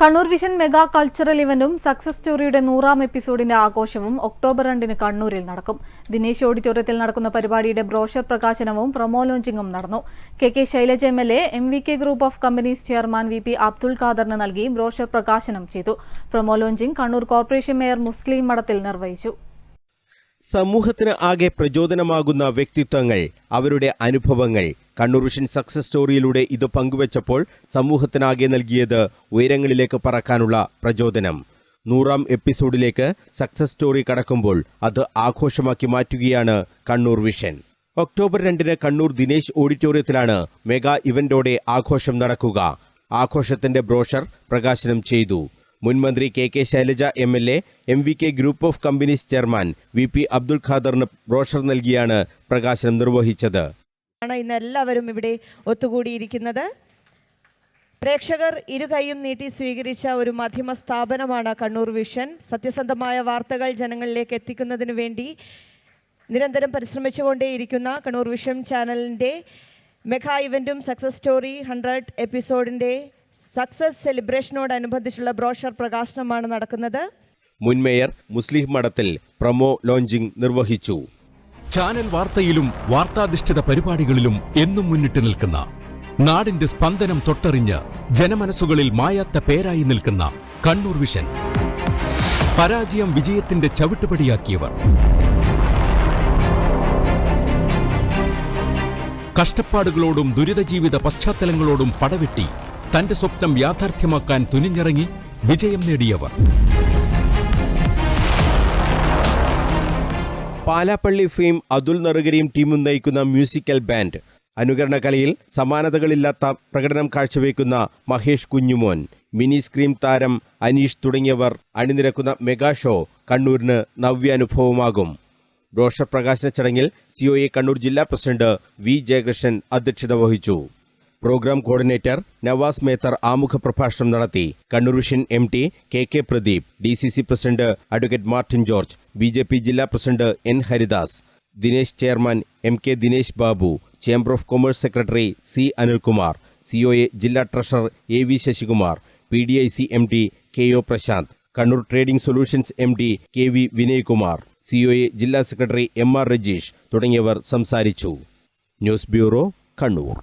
Kannur vision mega cultural ഇവന്റും success സ്റ്റോറിയുടെ നൂറാം എപ്പിസോഡിന്റെ ആഘോഷവും ഒക്ടോബർ രണ്ടിന് കണ്ണൂരിൽ നടക്കും. ദിനേശ് ഓഡിറ്റോറിയത്തിൽ നടക്കുന്ന പരിപാടിയുടെ ബ്രോഷർ പ്രകാശനവും പ്രൊമോ ലോഞ്ചിങ്ങും നടന്നു. K K Shailaja M L A M V K group of companies chairman V P Abdul ഖാദറിന് നൽകി ബ്രോഷർ പ്രകാശനം ചെയ്തു. Promo launching Kannur corporation mayor Muslih Madathil നിർവഹിച്ചു. സമൂഹത്തിന് ആകെ പ്രചോദനമാകുന്ന വ്യക്തിത്വങ്ങൾ അവരുടെ അനുഭവങ്ങൾ. കണ്ണൂർ വിഷൻ സക്സസ് സ്റ്റോറിയിലൂടെ ഇത് പങ്കുവച്ചപ്പോൾ സമൂഹത്തിനാകെ നൽകിയത് ഉയരങ്ങളിലേക്ക് പറക്കാനുള്ള പ്രചോദനം. നൂറാം എപ്പിസോഡിലേക്ക് സക്സസ് സ്റ്റോറി കടക്കുമ്പോൾ അത് ആഘോഷമാക്കി മാറ്റുകയാണ് കണ്ണൂർ വിഷൻ ഒക്ടോബർ രണ്ടിന് കണ്ണൂർ ദിനേശ് ഓഡിറ്റോറിയത്തിലാണ് മെഗാ ഇവന്റോടെ ആഘോഷം നടക്കുക. ആഘോഷത്തിന്റെ ബ്രോഷർ പ്രകാശനം ചെയ്തു. മുൻമന്ത്രി K K Shailaja M L A M V K group of companies chairman V P Abdul ഖാദറിന് brochure നൽകിയാണ് പ്രകാശനം നിർവഹിച്ചത്. ആണ് ഇന്ന് എല്ലാവരും ഇവിടെ ഒത്തുകൂടിയിരിക്കുന്നത്. പ്രേക്ഷകർ ഇരുകൈയും നീട്ടി സ്വീകരിച്ച ഒരു മാധ്യമ സ്ഥാപനമാണ് കണ്ണൂർ വിഷൻ. സത്യസന്ധമായ വാർത്തകൾ ജനങ്ങളിലേക്ക് എത്തിക്കുന്നതിന് വേണ്ടി നിരന്തരം പരിശ്രമിച്ചുകൊണ്ടേയിരിക്കുന്ന കണ്ണൂർ വിഷൻ ചാനലിന്റെ മെഗാ ഇവന്റും സക്സസ് സ്റ്റോറി ഹൺഡ്രഡ് എപ്പിസോഡിന്റെ സക്സസ് സെലിബ്രേഷനോടനുബന്ധിച്ചുള്ള ബ്രോഷർ പ്രകാശനമാണ് നടക്കുന്നത്. മുൻ mayor Musleh Madathil promo launching നിർവഹിച്ചു. ചാനൽ വാർത്തയിലും വാർത്താധിഷ്ഠിത പരിപാടികളിലും എന്നും മുന്നിട്ട് നിൽക്കുന്ന നാടിന്റെ സ്പന്ദനം തൊട്ടറിഞ്ഞ് ജനമനസ്സുകളിൽ മായാത്ത പേരായി നിൽക്കുന്ന കണ്ണൂർ വിഷൻ. പരാജയം വിജയത്തിന്റെ ചവിട്ടുപടിയാക്കിയവർ. കഷ്ടപ്പാടുകളോടും ദുരിതജീവിത പശ്ചാത്തലങ്ങളോടും പടവെട്ടി തന്റെ സ്വപ്നം യാഥാർത്ഥ്യമാക്കാൻ തുനിഞ്ഞിറങ്ങി വിജയം നേടിയവർ. പാലാപ്പള്ളി ഫെയിം അതുൽ നറുകരയും ടീമും നയിക്കുന്ന മ്യൂസിക്കൽ ബാൻഡ്. അനുകരണ കലയിൽ സമാനതകളില്ലാത്ത പ്രകടനം കാഴ്ചവെക്കുന്ന മഹേഷ് കുഞ്ഞുമോൻ മിനി സ്ക്രീം താരം അനീഷ് തുടങ്ങിയവർ അണിനിരക്കുന്ന മെഗാ ഷോ കണ്ണൂരിന് നവ്യാനുഭവമാകും. ബ്രോഷർ പ്രകാശന ചടങ്ങിൽ സിഒഎ കണ്ണൂർ ജില്ലാ പ്രസിഡന്റ് വി ജയകൃഷ്ണൻ അധ്യക്ഷത വഹിച്ചു. പ്രോഗ്രാം കോർഡിനേറ്റർ നവാസ് മേത്തർ ആമുഖ പ്രഭാഷണം നടത്തി. Kannur vision M T K K Pradeep D C C president advocate Martin George B J P ജില്ലാ president N Haridas Dinesh chairman M K Dinesh Babu chamber of commerce secretary C Anilkumar COA ജില്ലാ treasurer A V Sasikumar P D I C M D K O Prashanth Kannur trading solutions M D K V Vinaykumar COA ജില്ലാ secretary M R Rajeesh തുടങ്ങിയവർ സംസാരിച്ചു. News bureau Kannur.